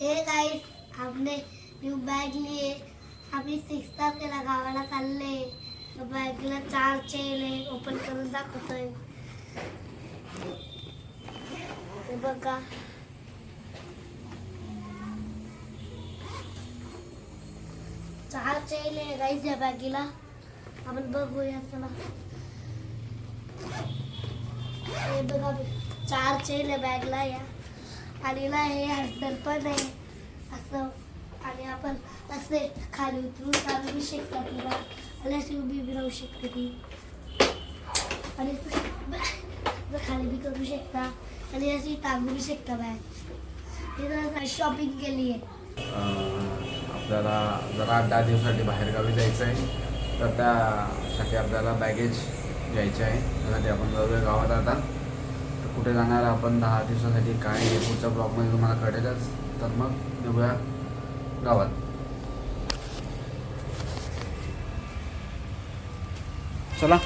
Hey guys हमने new bag लिए। आम्ही सिक्स तारखेला गावाला चालले बॅगला चार चेन आहे ओपन करून दाखवतोय बघा चार चेन आहे गाईस या बॅगीला आपण बघूया चला हे बघा चार चेन आहे बॅगला या आणि ना हे हँडल पण आहे. असं. आणि आपण असे खाली उतरून चालू बी शकता तिला आणि अशी उभी बी राहू शकते ती. आणि खाली बी करू शकता. आणि अशी टांगू बी शकता बॅग शॉपिंग केली आहे. आपल्याला जरा आठ दहा दिवसासाठी बाहेरगावी जायचं आहे. तर त्यासाठी आपल्याला बॅगेज घ्यायचं आहे. त्यासाठी आपण जाऊया गावात आता. कुठे जाणार आपण दहा दिवसासाठी काय पुढच्या ब्लॉगमध्ये तुम्हाला कळेलच. तर मग निघूया गावात. चला.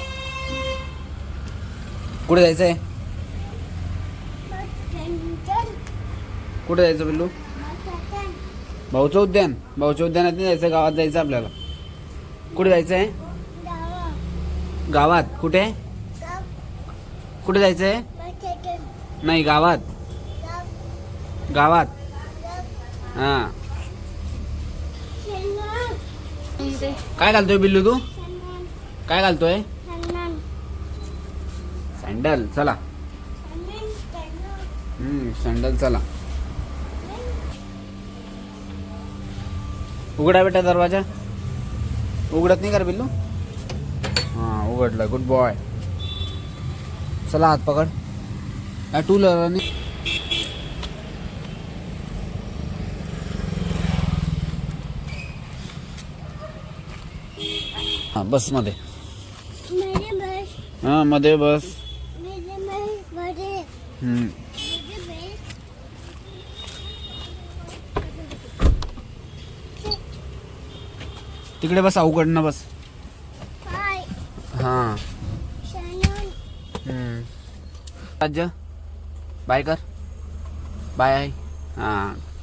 कुठे जायचं आहे कुठे जायचं बिल्लू भाऊचं उद्यान. भाऊच्या उद्यानात नाही जायचं गावात जायचं आपल्याला. कुठे जायचं आहे गावात. कुठे? कुठे जायचं आहे नाही गावात. गावात. हां. काय घालतोय बिल्लू तू? काय घालतोय? सँडल चला. हम्म, सँडल चला. उघडा बेटा दरवाजा. उघडत नाही का रे बिल्लू? हां उघडलं. गुड बॉय चला हात पकड. काय टू व्हीलर हां बसमध्ये हां मध्ये बस. हम्म. तिकडे बस उघडणं बस. हां. हम्म. राज्य? बाय कर. बाय हां.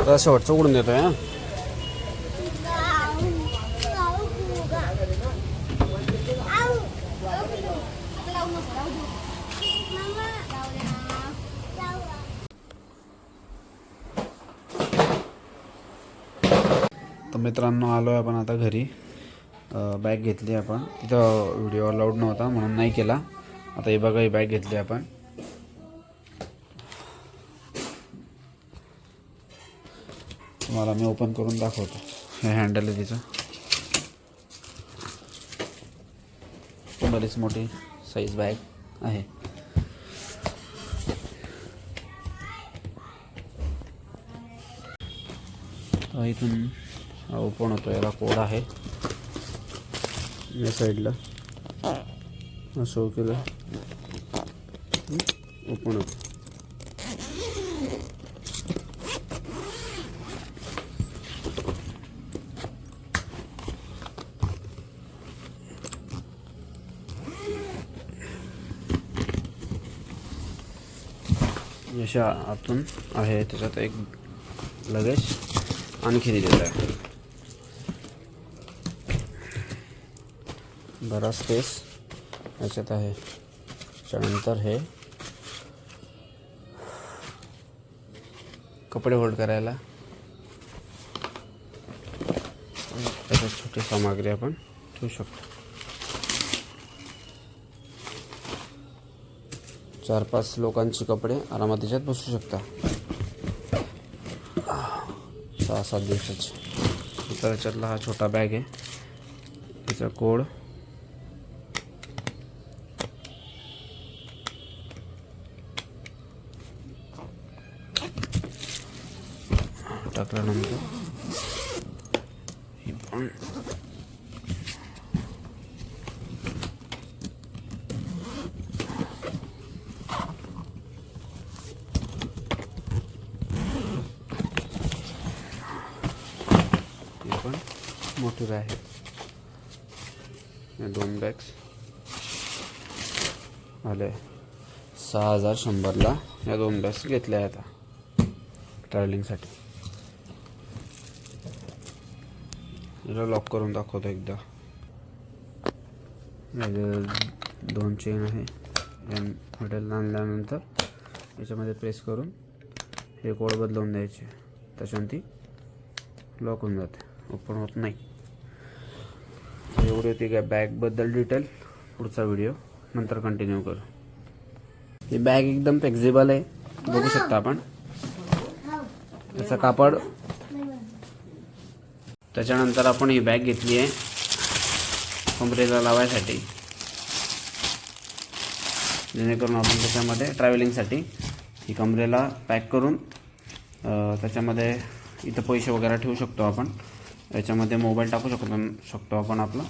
आता शेवटचं उघडून देतोय हां. तर मित्रांनो आलो आहे आपण आता घरी. बॅग घेतली आपण. तिथं व्हिडिओ अलाउड नव्हता म्हणून नाही केला. आता हे बघा ही बॅग घेतली आपण. तुम्हाला मी ओपन करून दाखवतो. हे हँडल आहे तिचं. बरीच मोठी साईज बॅग आहे. इथून ओपन होतो याला कोड आहे. या साईडला असं केलं. ओपन होतं. अशा आतून आहे त्याच्यात एक लगेच आणखी दिलेलं आहे. बराच स्पेस याच्यात आहे. त्याच्यानंतर हे कपडे होल्ड करायला. त्याच्यात छोटी सामग्री आपण ठेवू शकतो. चार पाच लोकांचे कपडे आरामात त्याच्यात बसू शकता. सहा सात त्याच्यातला हा छोटा बॅग आहे. त्याचा कोड. टाकल्यानंतर ही पण मोठी आहेत आहे. या दोन बॅग्स आले. सहा हजार शंभरला या दोन बॅग्स घेतल्या आता. ट्रॅव्हलिंगसाठी याला लॉक करून दाखवतो एकदा. दोन चेन आहे. या हॉटेलला आणल्यानंतर याच्यामध्ये प्रेस करून हे कोड बदलवून द्यायचे. त्याच्यानं ती लॉक होऊन जाते. ओपन होत नाही. एवढी होती काय बॅगबद्दल डिटेल पुढचा व्हिडिओ नंतर कंटिन्यू करू. ही बॅग एकदम फ्लेक्झिबल आहे. बघू शकता आपण. त्याचा कापड. त्याच्यानंतर आपण ही बॅग घेतली आहे. कमरेला लावायसाठी. जेणेकरून आपण त्याच्यामध्ये ट्रॅव्हलिंगसाठी ही कमरेला पॅक करून त्याच्यामध्ये इथं पैसे वगैरे ठेवू शकतो आपण. याच्यामध्ये मोबाईल टाकू शकतो शकतो आपण आपला.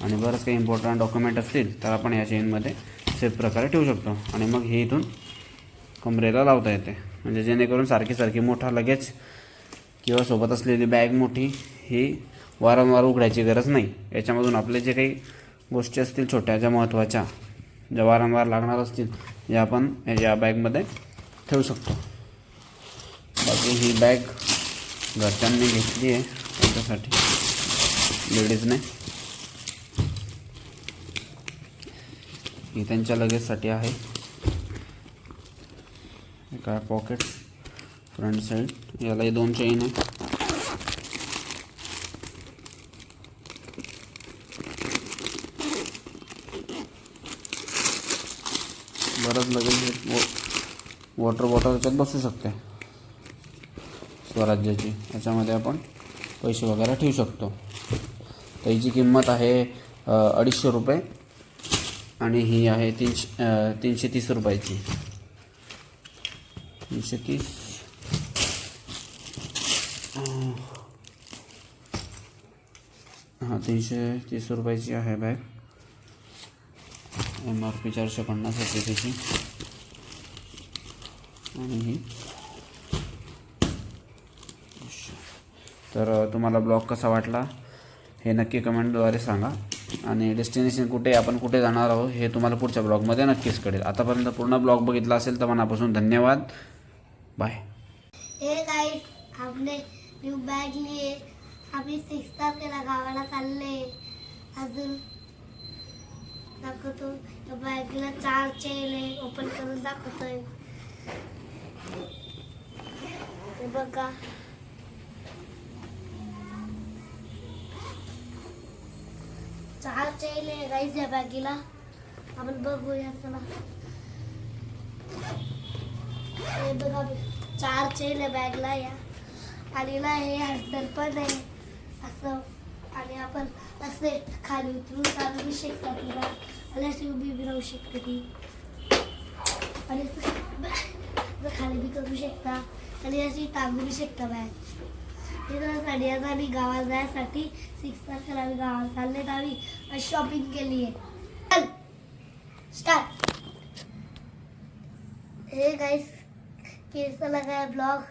आणि बरंच काही इम्पॉर्टंट डॉक्युमेंट असतील तर आपण या चेनमध्ये सेफ प्रकारे ठेवू शकतो. आणि मग हे इथून कमरेला लावता येते. म्हणजे जेणेकरून सारखी सारखी मोठा लगेच किंवा सोबत असलेली बॅग मोठी ही वारंवार उघडायची गरज नाही. याच्यामधून आपले जे काही गोष्टी असतील छोट्या ज्या महत्त्वाच्या ज्या वारंवार लागणार असतील या आपण या बॅगमध्ये ठेवू शकतो. बाकी ही बॅग घरच्यांनी घेतली आहे. लेडीजने ही त्यांच्या लगेजसाठी आहे काय पॉकेट फ्रंट साईड यालाही दोन चेन आहे बरंच लगेच वॉ वॉटर बॉटल बसू शकते याच्यामध्ये आपण पैसे वगैरे ठेवू शकतो. तर हिची किंमत आहे अडीचशे रुपये. आणि ही आहे तीनशे तीनशे तीस रुपयाची. तीनशे तीस. हां तीनशे तीस रुपयाची आहे बॅग. एम आर पी चारशे पन्नास होती त्याची आणि ही. तर तुम्हाला ब्लॉग कसा वाटला हे नक्की कमेंटद्वारे सांगा. आणि डेस्टिनेशन कुठे आपण कुठे जाणार आहोत हे तुम्हाला पुढच्या ब्लॉगमध्ये नक्कीच कळेल. आतापर्यंत पूर्ण ब्लॉग बघितला असेल तर मनापासून धन्यवाद. बाय हे काही आपले न्यू बॅग लिए. आम्ही सिक्स तारखेला गावाला चालले. अजून दाखवतो. बॅगला चार चेन आहे. ओपन करून दाखवतोय. हे बघा. चार येईल आहे या बॅगीला. आपण बघूया चला. हे बघा चार चेन आहे बॅगला या. आणि ना हे हँडल पण आहे. असं. आणि आपण असे खाली उतरून चालू शकता तुला आणि अशी उभी उभी राहू शकते ती. आणि खाली बी करू शकता. आणि अशी टांगू बी शकता बॅग आता आम्ही गावाला जायसाठी सिक्स तारखेला आम्ही गावाला चालले आम्ही शॉपिंग केली आहे स्टार्ट हे गाईस केसा लगा ब्लॉग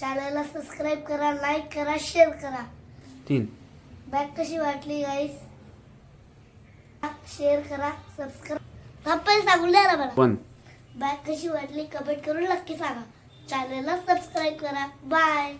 चॅनलला सबस्क्राईब करा लाईक करा शेअर करा. तीन. बॅग कशी वाटली गाईस शेअर करा सबस्क्राईब आपण सांगून द्या ना मला. वन बॅग कशी वाटली? कमेंट करून नक्की सांगा. चॅनलला सबस्क्राईब करा. बाय